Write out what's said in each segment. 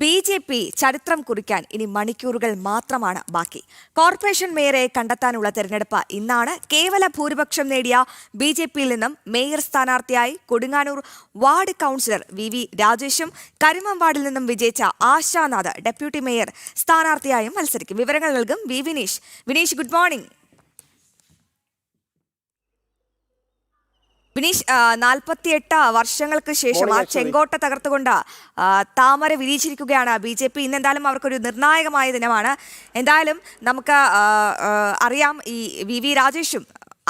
B J P ചരിത്രം കുറിക്കാൻ ഇനി മണിക്കൂറുകൾ മാത്രമാണ് ബാക്കി. കോർപ്പറേഷൻ മേയറെ കണ്ടെത്താനുള്ള തെരഞ്ഞെടുപ്പ് ഇന്നാണ് കേവല ഭൂരിപക്ഷം നേടിയ ബി ജെ പിയിൽ നിന്നും മേയർ സ്ഥാനാർത്ഥിയായി Kodunganoor ward councillor V V രാജേഷും Karimam വാർഡിൽ നിന്നും വിജയിച്ച ആശാനാഥ് ഡെപ്യൂട്ടി മേയർ സ്ഥാനാർത്ഥിയായും മത്സരിക്കും. വിവരങ്ങൾ നൽകും V Vineesh. Vineesh good morning Vineesh നാൽപ്പത്തിയെട്ട് വർഷങ്ങൾക്ക് ശേഷം ആ. ചെങ്കോട്ട തകർത്തുകൊണ്ട് താമര വിരിയിച്ചിരിക്കുകയാണ് ബി ജെ പി. ഇന്ന് എന്തായാലും അവർക്കൊരു നിർണായകമായ ദിനമാണ്. എന്തായാലും നമുക്ക് അറിയാം ഈ വി വി രാജേഷും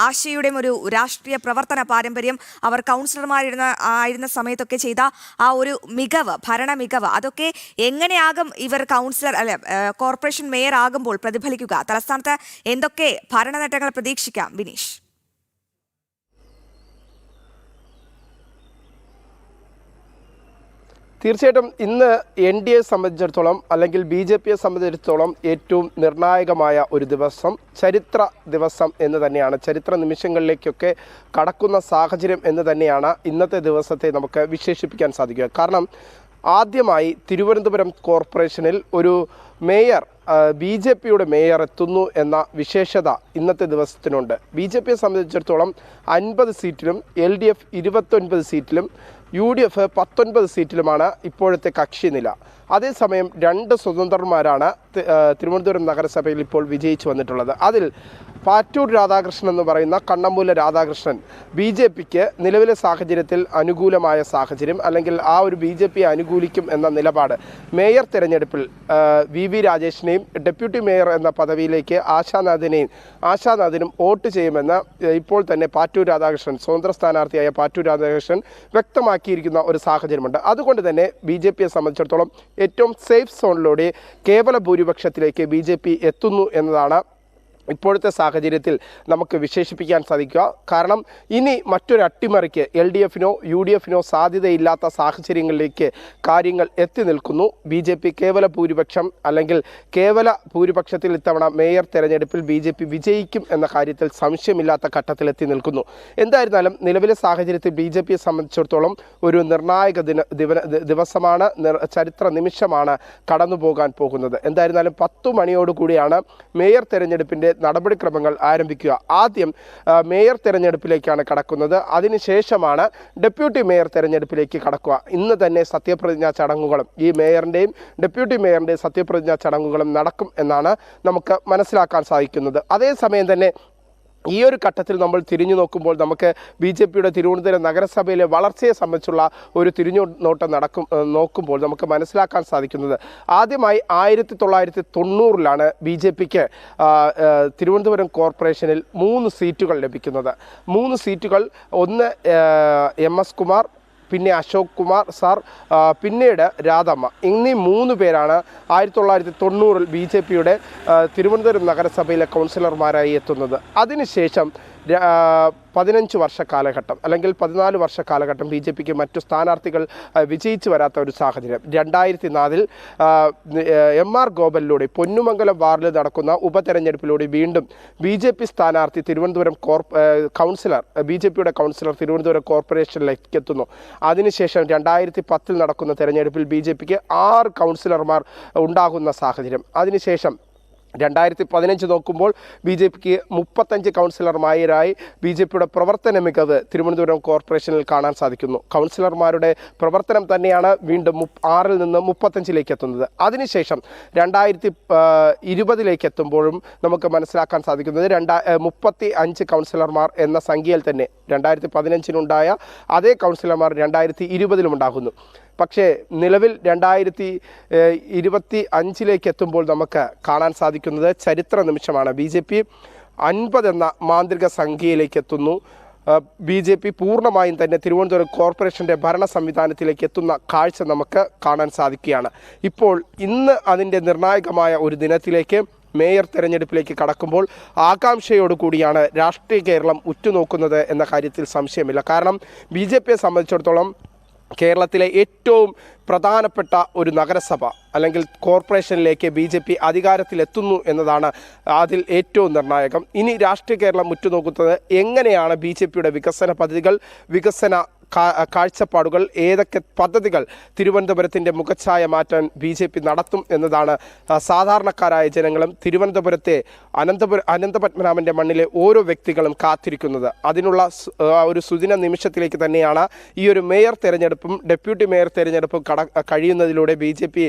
ആശയുടെയും ഒരു രാഷ്ട്രീയ പ്രവർത്തന പാരമ്പര്യം അവർ കൗൺസിലർമാരിരുന്ന ആയിരുന്ന സമയത്തൊക്കെ ചെയ്ത ആ ഒരു മികവ് ഭരണ മികവ് അതൊക്കെ എങ്ങനെയാകും ഇവർ കൗൺസിലർ അല്ലെ കോർപ്പറേഷൻ മേയർ ആകുമ്പോൾ പ്രതിഫലിക്കുക? തലസ്ഥാനത്ത് എന്തൊക്കെ ഭരണ നേട്ടങ്ങൾ പ്രതീക്ഷിക്കാം വിനീഷ്? തീർച്ചയായിട്ടും ഇന്ന് എൻ ഡി എ സംബന്ധിച്ചിടത്തോളം അല്ലെങ്കിൽ ബി ജെ പിയെ സംബന്ധിച്ചിടത്തോളം ഏറ്റവും നിർണായകമായ ഒരു ദിവസം ചരിത്ര ദിവസം എന്ന് തന്നെയാണ്. ചരിത്ര നിമിഷങ്ങളിലേക്കൊക്കെ കടക്കുന്ന സാഹചര്യം എന്ന് തന്നെയാണ് ഇന്നത്തെ ദിവസത്തെ നമുക്ക് വിശേഷിപ്പിക്കാൻ സാധിക്കുക. കാരണം ആദ്യമായി തിരുവനന്തപുരം കോർപ്പറേഷനിൽ ഒരു മേയർ ബി ജെ പിയുടെ മേയർ എത്തുന്നു എന്ന വിശേഷത ഇന്നത്തെ ദിവസത്തിനുണ്ട്. ബി ജെ പിയെ സംബന്ധിച്ചിടത്തോളം അൻപത് സീറ്റിലും എൽ ഡി എഫ് ഇരുപത്തൊൻപത് സീറ്റിലും യു ഡി എഫ് പത്തൊൻപത് സീറ്റിലുമാണ് ഇപ്പോഴത്തെ കക്ഷി നില. അതേസമയം രണ്ട് സ്വതന്ത്രന്മാരാണ് തിരുവനന്തപുരം നഗരസഭയിൽ ഇപ്പോൾ വിജയിച്ചു വന്നിട്ടുള്ളത്. അതിൽ പാറ്റൂർ രാധാകൃഷ്ണൻ എന്ന് പറയുന്ന കണ്ണമ്പൂല രാധാകൃഷ്ണൻ ബി ജെ പിക്ക് നിലവിലെ സാഹചര്യത്തിൽ അനുകൂലമായ സാഹചര്യം അല്ലെങ്കിൽ ആ ഒരു ബി ജെ പിയെ അനുകൂലിക്കും എന്ന നിലപാട് മേയർ തെരഞ്ഞെടുപ്പിൽ വി വി രാജേഷിനെയും ഡെപ്യൂട്ടി മേയർ എന്ന പദവിയിലേക്ക് ആശാനാഥിനെയും ആശാനാഥിനും വോട്ട് ചെയ്യുമെന്ന് ഇപ്പോൾ തന്നെ പാറ്റൂർ രാധാകൃഷ്ണൻ സ്വതന്ത്ര സ്ഥാനാർത്ഥിയായ പാറ്റൂർ രാധാകൃഷ്ണൻ വ്യക്തമാക്കിയിരിക്കുന്ന ഒരു സാഹചര്യമുണ്ട്. അതുകൊണ്ട് തന്നെ ബി ജെ പിയെ സംബന്ധിച്ചിടത്തോളം ഏറ്റവും സേഫ് സോണിലൂടെ കേവല ഭൂരിപക്ഷത്തിലേക്ക് ബി ജെ പി എത്തുന്നു എന്നതാണ് ഇപ്പോഴത്തെ സാഹചര്യത്തിൽ നമുക്ക് വിശേഷിപ്പിക്കാൻ സാധിക്കുക. കാരണം ഇനി മറ്റൊരു അട്ടിമറിക്ക് എൽ ഡി എഫിനോ യു ഡി എഫിനോ സാധ്യതയില്ലാത്ത സാഹചര്യങ്ങളിലേക്ക് കാര്യങ്ങൾ എത്തി നിൽക്കുന്നു. ബി ജെ പി കേവല ഭൂരിപക്ഷം അല്ലെങ്കിൽ കേവല ഭൂരിപക്ഷത്തിൽ ഇത്തവണ മേയർ തെരഞ്ഞെടുപ്പിൽ ബി ജെ പി വിജയിക്കും എന്ന കാര്യത്തിൽ സംശയമില്ലാത്ത ഘട്ടത്തിലെത്തി നിൽക്കുന്നു. എന്തായിരുന്നാലും നിലവിലെ സാഹചര്യത്തിൽ ബി ജെ പിയെ സംബന്ധിച്ചിടത്തോളം ഒരു നിർണായക ദിന ദിവ- ദിവസമാണ് ചരിത്ര നിമിഷമാണ് കടന്നു പോകാൻ പോകുന്നത്. എന്തായിരുന്നാലും പത്തു മണിയോടുകൂടിയാണ് മേയർ തെരഞ്ഞെടുപ്പിന്റെ നടപടിക്രമങ്ങൾ ആരംഭിക്കുക. ആദ്യം മേയർ തെരഞ്ഞെടുപ്പിലേക്കാണ് കടക്കുന്നത്. അതിനുശേഷമാണ് ഡെപ്യൂട്ടി മേയർ തെരഞ്ഞെടുപ്പിലേക്ക് കടക്കുക. ഇന്ന് തന്നെ സത്യപ്രതിജ്ഞാ ചടങ്ങുകളും ഈ മേയറിന്റെയും ഡെപ്യൂട്ടി മേയറിന്റെയും സത്യപ്രതിജ്ഞാ ചടങ്ങുകളും നടക്കും എന്നാണ് നമുക്ക് മനസ്സിലാക്കാൻ സാധിക്കുന്നത്. അതേസമയം തന്നെ ഈ ഒരു ഘട്ടത്തിൽ നമ്മൾ തിരിഞ്ഞു നോക്കുമ്പോൾ നമുക്ക് ബി ജെ പിയുടെ തിരുവനന്തപുരം നഗരസഭയിലെ വളർച്ചയെ സംബന്ധിച്ചുള്ള ഒരു തിരിഞ്ഞു നോട്ടം നടക്കും നോക്കുമ്പോൾ നമുക്ക് മനസ്സിലാക്കാൻ സാധിക്കുന്നത് ആദ്യമായി ആയിരത്തി തൊള്ളായിരത്തി തൊണ്ണൂറിലാണ് ബി ജെ പിക്ക് തിരുവനന്തപുരം കോർപ്പറേഷനിൽ മൂന്ന് സീറ്റുകൾ ലഭിക്കുന്നത്. മൂന്ന് സീറ്റുകൾ ഒന്ന് എം എസ് കുമാർ പിന്നെ അശോക് കുമാർ സാർ പിന്നീട് രാധമ്മ. എന്നീ മൂന്ന് പേരാണ് ആയിരത്തി തൊള്ളായിരത്തി തൊണ്ണൂറിൽ ബി ജെ പിയുടെ തിരുവനന്തപുരം നഗരസഭയിലെ കൗൺസിലർമാരായി എത്തുന്നത്. അതിനുശേഷം പതിനഞ്ച് വർഷ കാലഘട്ടം അല്ലെങ്കിൽ പതിനാല് വർഷ കാലഘട്ടം ബി ജെ പിക്ക് മറ്റു സ്ഥാനാർത്ഥികൾ വിജയിച്ചു വരാത്ത ഒരു സാഹചര്യം. രണ്ടായിരത്തി നാലിൽ എം ആർ ഗോപലിലൂടെ പൊന്നുമംഗലം വാർഡിൽ നടക്കുന്ന ഉപതെരഞ്ഞെടുപ്പിലൂടെ വീണ്ടും ബി ജെ പി സ്ഥാനാർത്ഥി Thiruvananthapuram corp councillor B J പിയുടെ കൗൺസിലർ തിരുവനന്തപുരം കോർപ്പറേഷനിലേക്ക് എത്തുന്നു. അതിനുശേഷം രണ്ടായിരത്തി പത്തിൽ നടക്കുന്ന തെരഞ്ഞെടുപ്പിൽ ബി ജെ പിക്ക് ആറ് കൗൺസിലർമാർ ഉണ്ടാകുന്ന സാഹചര്യം. അതിനുശേഷം രണ്ടായിരത്തി പതിനഞ്ച് നോക്കുമ്പോൾ ബി ജെ പിക്ക് മുപ്പത്തഞ്ച് കൗൺസിലർമാരായി ബി ജെ പിയുടെ പ്രവർത്തന മികവ് തിരുവനന്തപുരം കോർപ്പറേഷനിൽ കാണാൻ സാധിക്കുന്നു. കൗൺസിലർമാരുടെ പ്രവർത്തനം തന്നെയാണ് വീണ്ടും ആറിൽ നിന്ന് മുപ്പത്തഞ്ചിലേക്ക് എത്തുന്നത്. അതിനുശേഷം രണ്ടായിരത്തി ഇരുപതിലേക്ക് എത്തുമ്പോഴും നമുക്ക് മനസ്സിലാക്കാൻ സാധിക്കുന്നത് രണ്ടാ മുപ്പത്തി അഞ്ച് കൗൺസിലർമാർ എന്ന സംഖ്യയിൽ തന്നെ രണ്ടായിരത്തി പതിനഞ്ചിനുണ്ടായ അതേ കൗൺസിലർമാർ രണ്ടായിരത്തി ഇരുപതിലും ഉണ്ടാകുന്നു. പക്ഷേ നിലവിൽ രണ്ടായിരത്തി ഇരുപത്തി അഞ്ചിലേക്ക് എത്തുമ്പോൾ നമുക്ക് കാണാൻ സാധിക്കുന്നത് ചരിത്ര നിമിഷമാണ്. ബി ജെ പി അൻപത് എന്ന മാന്ത്രിക സംഖ്യയിലേക്ക് എത്തുന്നു ബി ജെ പി പൂർണമായും തന്നെ തിരുവനന്തപുരം കോർപ്പറേഷന്റെ ഭരണ സംവിധാനത്തിലേക്ക് എത്തുന്ന കാഴ്ച നമുക്ക് കാണാൻ സാധിക്കുകയാണ്. ഇപ്പോൾ ഇന്ന് അതിന്റെ നിർണായകമായ ഒരു ദിനത്തിലേക്ക് മേയർ തെരഞ്ഞെടുപ്പിലേക്ക് കടക്കുമ്പോൾ ആകാംക്ഷയോടു കൂടിയാണ് രാഷ്ട്രീയ കേരളം ഉറ്റുനോക്കുന്നത് എന്ന കാര്യത്തിൽ സംശയമില്ല. കാരണം ബി ജെ പിയെ സംബന്ധിച്ചിടത്തോളം കേരളത്തിലെ ഏറ്റവും പ്രധാനപ്പെട്ട ഒരു നഗരസഭ അല്ലെങ്കിൽ കോർപ്പറേഷനിലേക്ക് ബി ജെ പി അധികാരത്തിലെത്തുന്നു എന്നതാണ് അതിൽ ഏറ്റവും നിർണായകം. ഇനി രാഷ്ട്രീയ കേരളം ഉറ്റുനോക്കുന്നത് എങ്ങനെയാണ് ബി ജെ പിയുടെ വികസന പദ്ധതികൾ വികസന കാഴ്ചപ്പാടുകൾ ഏതൊക്കെ പദ്ധതികൾ തിരുവനന്തപുരത്തിന്റെ മുഖച്ഛായ മാറ്റാൻ ബി ജെ പി നടത്തും എന്നതാണ് സാധാരണക്കാരായ ജനങ്ങളും തിരുവനന്തപുരത്തെ അനന്തപുര അനന്തപത്മനാഭന്റെ മണ്ണിലെ ഓരോ വ്യക്തികളും കാത്തിരിക്കുന്നത്. അതിനുള്ള ഒരു സുദിന നിമിഷത്തിലേക്ക് തന്നെയാണ് ഈ ഒരു മേയർ തെരഞ്ഞെടുപ്പും ഡെപ്യൂട്ടി മേയർ തെരഞ്ഞെടുപ്പും കട കഴിയുന്നതിലൂടെ ബി ജെ പി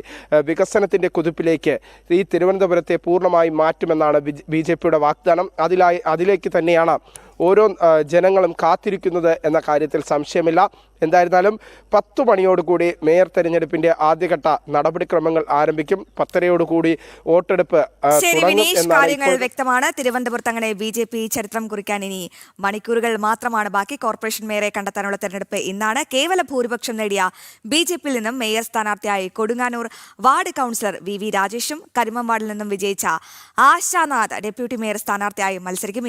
വികസനത്തിന്റെ കുതിപ്പിലേക്ക് ഈ തിരുവനന്തപുരത്തെ പൂർണമായി മാറ്റുമെന്നാണ് ബി ജെ പിയുടെ വാഗ്ദാനം. അതിലായി അതിലേക്ക് തന്നെയാണ് ഓരോ ജനങ്ങളും കാത്തിരിക്കുന്നത് എന്ന കാര്യത്തിൽ സംശയമില്ല. എന്തായിരുന്നാലും പത്ത് മണിയോടുകൂടി മേയർ തെരഞ്ഞെടുപ്പിന്റെ ആദ്യഘട്ട നടപടിക്രമങ്ങൾ ആരംഭിക്കും. പത്തരയോടുകൂടി വോട്ടെടുപ്പ് കാര്യങ്ങൾ വ്യക്തമാണ്. തിരുവനന്തപുരത്ത് അങ്ങനെ ബി ജെ പി ചരിത്രം കുറിക്കാൻ ഇനി മണിക്കൂറുകൾ മാത്രമാണ് ബാക്കി. കോർപ്പറേഷൻ മേയറെ കണ്ടെത്താനുള്ള തെരഞ്ഞെടുപ്പ് ഇന്നാണ്. കേവല ഭൂരിപക്ഷം നേടിയ ബി ജെ പിയിൽ നിന്നും മേയർ സ്ഥാനാർത്ഥിയായി Kodunganoor ward councillor V V രാജേഷും Karimam വാർഡിൽ നിന്നും വിജയിച്ച ആശാനാഥ് ഡെപ്യൂട്ടി മേയർ സ്ഥാനാർത്ഥിയായി മത്സരിക്കും.